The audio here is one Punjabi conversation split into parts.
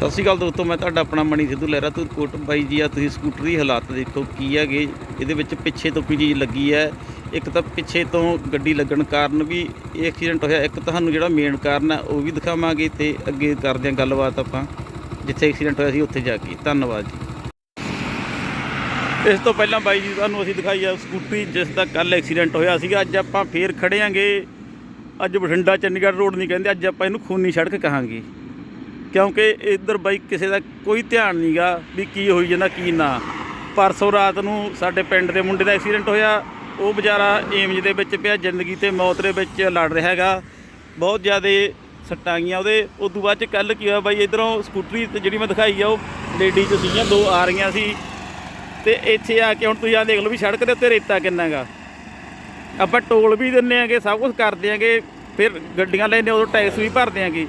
ਸਤਿ ਸ਼੍ਰੀ ਅਕਾਲ ਦੋਸਤੋ, ਮੈਂ ਤੁਹਾਡਾ ਆਪਣਾ ਮਣੀ ਸਿੱਧੂ ਲਹਿਰਾ। ਤੋਂ ਕੋਟ ਬਾਈ ਜੀ ਆ, ਤੁਸੀਂ ਸਕੂਟਰ ਦੀ ਹਾਲਾਤ ਦੇਖੋ ਕੀ ਹੈਗੇ। ਇਹਦੇ ਵਿੱਚ ਪਿੱਛੇ ਤੋਂ ਕੋਈ ਚੀਜ਼ ਲੱਗੀ ਹੈ। ਇੱਕ ਤਾਂ ਪਿੱਛੇ ਤੋਂ ਗੱਡੀ ਲੱਗਣ ਕਾਰਨ ਵੀ ਇਹ ਐਕਸੀਡੈਂਟ ਹੋਇਆ। ਇੱਕ ਤੁਹਾਨੂੰ ਜਿਹੜਾ ਮੇਨ ਕਾਰਨ ਹੈ, ਉਹ ਵੀ ਦਿਖਾਵਾਂਗੇ ਤੇ ਅੱਗੇ ਕਰਦੇ ਹਾਂ ਗੱਲਬਾਤ ਆਪਾਂ। ਜਿੱਥੇ ਐਕਸੀਡੈਂਟ ਹੋਇਆ ਸੀ, ਉੱਥੇ ਜਾ ਕੇ। ਧੰਨਵਾਦ ਜੀ। ਇਸ ਤੋਂ ਪਹਿਲਾਂ ਬਾਈ ਜੀ, ਤੁਹਾਨੂੰ ਅਸੀਂ ਦਿਖਾਈ ਆ ਸਕੂਟਰੀ, ਜਿਸ ਦਾ ਕੱਲ ਐਕਸੀਡੈਂਟ ਹੋਇਆ ਸੀਗਾ। ਅੱਜ ਆਪਾਂ ਫੇਰ ਖੜੇ ਆਂਗੇ ਅੱਜ ਬਠਿੰਡਾ ਚੰਡੀਗੜ੍ਹ ਰੋਡ ਨਹੀਂ ਕਹਿੰਦੇ, ਅੱਜ ਆਪਾਂ ਇਹਨੂੰ ਖੂਨੀ ਸੜਕ ਕਹਾਂਗੇ। ਕਿਉਂਕਿ ਇੱਧਰ ਬਾਈ ਕਿਸੇ ਦਾ ਕੋਈ ਧਿਆਨ ਨਹੀਂਗਾ ਵੀ ਕੀ ਹੋਈ ਜਾਂਦਾ, ਕੀ ਨਾ। ਪਰਸੋਂ ਰਾਤ ਨੂੰ ਸਾਡੇ ਪਿੰਡ ਦੇ ਮੁੰਡੇ ਦਾ ਐਕਸੀਡੈਂਟ ਹੋਇਆ। ਉਹ ਵਿਚਾਰਾ ਏਮਜ ਦੇ ਵਿੱਚ ਪਿਆ, ਜ਼ਿੰਦਗੀ ਤੇ ਮੌਤ ਦੇ ਵਿੱਚ ਲੜ ਰਿਹਾ ਹੈਗਾ। ਬਹੁਤ ਜ਼ਿਆਦਾ ਸੱਟਾਂ ਗਈਆਂ ਉਹਦੇ। ਉਸ ਤੋਂ ਬਾਅਦ ਚ ਕੱਲ ਕੀ ਹੋਇਆ ਬਾਈ, ਇਧਰੋਂ ਸਕੂਟਰੀ ਤੇ ਜਿਹੜੀ ਮੈਂ ਦਿਖਾਈ ਆ, ਉਹ ਲੇਡੀ ਚ ਸੀਗੀਆਂ, ਦੋ ਆ ਰਹੀਆਂ ਸੀ। ਤੇ ਇੱਥੇ ਆ ਕੇ ਹੁਣ ਤੁਸੀਂ ਆ ਦੇਖ ਲਓ ਵੀ ਸੜਕ ਦੇ ਉੱਤੇ ਰੇਤਾ ਕਿੰਨਾ ਗਾ ਆਪਾਂ ਟੋਲ ਵੀ ਦਿੰਨੇ ਆਂਗੇ ਸਭ ਕੁਝ ਕਰਦੇ ਆਂਗੇ ਫਿਰ ਗੱਡੀਆਂ ਲੈਨੇ ਉਦੋਂ ਟੈਕਸ ਵੀ ਭਰਦੇ ਆਂਗੇ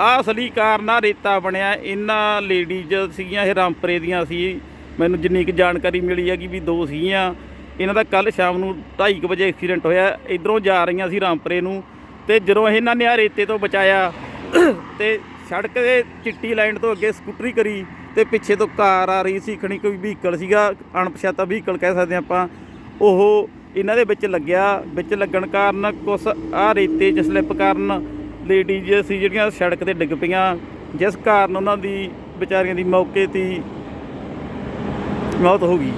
ਆਹ ਅਸਲੀ ਕਾਰਨ ਆ ਰੇਤਾ ਬਣਿਆ, ਇਹਨਾਂ ਲੇਡੀਜ਼ ਸੀਗੀਆਂ, ਇਹ ਰਾਮਪਰੇ ਦੀਆਂ ਸੀ। ਮੈਨੂੰ ਜਿੰਨੀ ਕੁ ਜਾਣਕਾਰੀ ਮਿਲੀ ਹੈਗੀ ਵੀ ਦੋ ਸੀਗੀਆਂ। ਇਹਨਾਂ ਦਾ ਕੱਲ ਸ਼ਾਮ ਨੂੰ 2:30 ਵਜੇ ਐਕਸੀਡੈਂਟ ਹੋਇਆ, ਇਧਰੋਂ ਜਾ ਰਹੀਆਂ ਸੀ ਰਾਮਪਰੇ ਨੂੰ ਤੇ ਜਦੋਂ ਇਹਨਾਂ ਨੇ ਆ ਰੇਤੇ ਤੋਂ ਬਚਾਇਆ ਤੇ ਸੜਕ ਦੇ ਚਿੱਟੀ ਲਾਈਨ ਤੋਂ ਅੱਗੇ ਸਕੂਟਰੀ ਕਰੀ ਤੇ ਪਿੱਛੇ ਤੋਂ ਕਾਰ ਆ ਰਹੀ ਸੀ, ਖਣੀ ਕੋਈ ਵਹੀਕਲ ਸੀਗਾ, ਅਣਪਛਾਤਾ ਵਹੀਕਲ ਕਹਿ ਸਕਦੇ ਆਪਾਂ। ਉਹ ਇਹਨਾਂ ਦੇ ਵਿੱਚ ਲੱਗਿਆ, ਵਿੱਚ ਲੱਗਣ ਕਾਰਨ ਕੁਛ ਆ ਰੇਤੇ 'ਚ ਸਲਿੱਪ ਕਾਰਨ ਲੇਡੀਜ਼ ਸੀ ਜਿਹੜੀਆਂ ਸੜਕ ਤੇ ਡਿੱਗ ਪਈਆਂ, ਜਿਸ ਕਾਰਨ ਉਹਨਾਂ ਦੀ ਵਿਚਾਰੀਆਂ ਦੀ ਮੌਕੇ ਤੇ ਮੌਤ ਹੋ ਗਈ।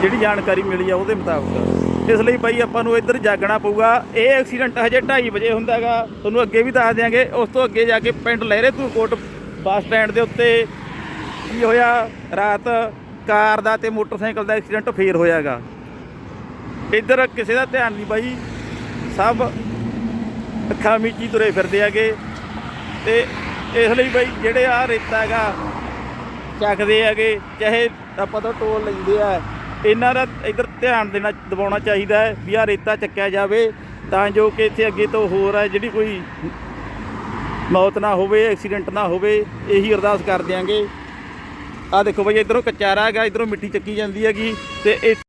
ਜਿਹੜੀ ਜਾਣਕਾਰੀ ਮਿਲੀ ਆ ਉਹਦੇ ਮੁਤਾਬਕ। ਇਸ ਲਈ ਭਾਈ ਆਪਾਂ ਨੂੰ ਇੱਧਰ ਜਾਗਣਾ ਪਊਗਾ। ਇਹ ਐਕਸੀਡੈਂਟ ਹਜੇ 2:30 ਵਜੇ ਹੁੰਦਾਗਾ ਤੁਹਾਨੂੰ ਅੱਗੇ ਵੀ ਦੱਸ ਦਿਆਂਗੇ। ਉਸ ਤੋਂ ਅੱਗੇ ਜਾ ਕੇ ਪਿੰਡ ਲਹਿਰੇ ਧੂਰਕੋਟ ਬੱਸ ਸਟੈਂਡ ਦੇ ਉੱਤੇ ਕੀ ਹੋਇਆ? ਰਾਤ ਕਾਰ ਦਾ ਤੇ ਮੋਟਰਸਾਈਕਲ ਦਾ ਐਕਸੀਡੈਂਟ ਫੇਰ ਹੋਇਆਗਾ ਇੱਧਰ ਕਿਸੇ ਦਾ ਧਿਆਨ ਨਹੀਂ ਬਾਈ। ਸਭ ਅੱਖਾਂ ਮੀਚੀ ਤੁਰੇ ਫਿਰਦੇ ਹੈਗੇ। ਤੇ ਇਸ ਲਈ ਬਈ ਜਿਹੜੇ ਆ ਰੇਤਾ ਹੈਗਾ, ਚੱਕਦੇ ਹੈਗੇ, ਚਾਹੇ ਆਪਾਂ ਤਾਂ ਟੋਲ ਲੈਂਦੇ ਆ, ਇਹਨਾਂ ਦਾ ਇੱਧਰ ਧਿਆਨ ਦੇਣਾ, ਦਿਵਾਉਣਾ ਚਾਹੀਦਾ ਹੈ ਵੀ ਆ ਰੇਤਾ ਚੱਕਿਆ ਜਾਵੇ, ਤਾਂ ਜੋ ਕਿ ਇੱਥੇ ਅੱਗੇ ਤੋਂ ਹੋਰ ਹੈ ਜਿਹੜੀ ਕੋਈ ਮੌਤ ਨਾ ਹੋਵੇ, ਐਕਸੀਡੈਂਟ ਨਾ ਹੋਵੇ, ਇਹੀ ਅਰਦਾਸ ਕਰ ਦਿਆਂਗੇ ਆ ਦੇਖੋ ਬਾਈ, ਇਧਰੋਂ ਕਚਾਰਾ ਹੈਗਾ, ਇਧਰੋਂ ਮਿੱਟੀ ਚੱਕੀ ਜਾਂਦੀ ਹੈਗੀ, ਤੇ ਇਹ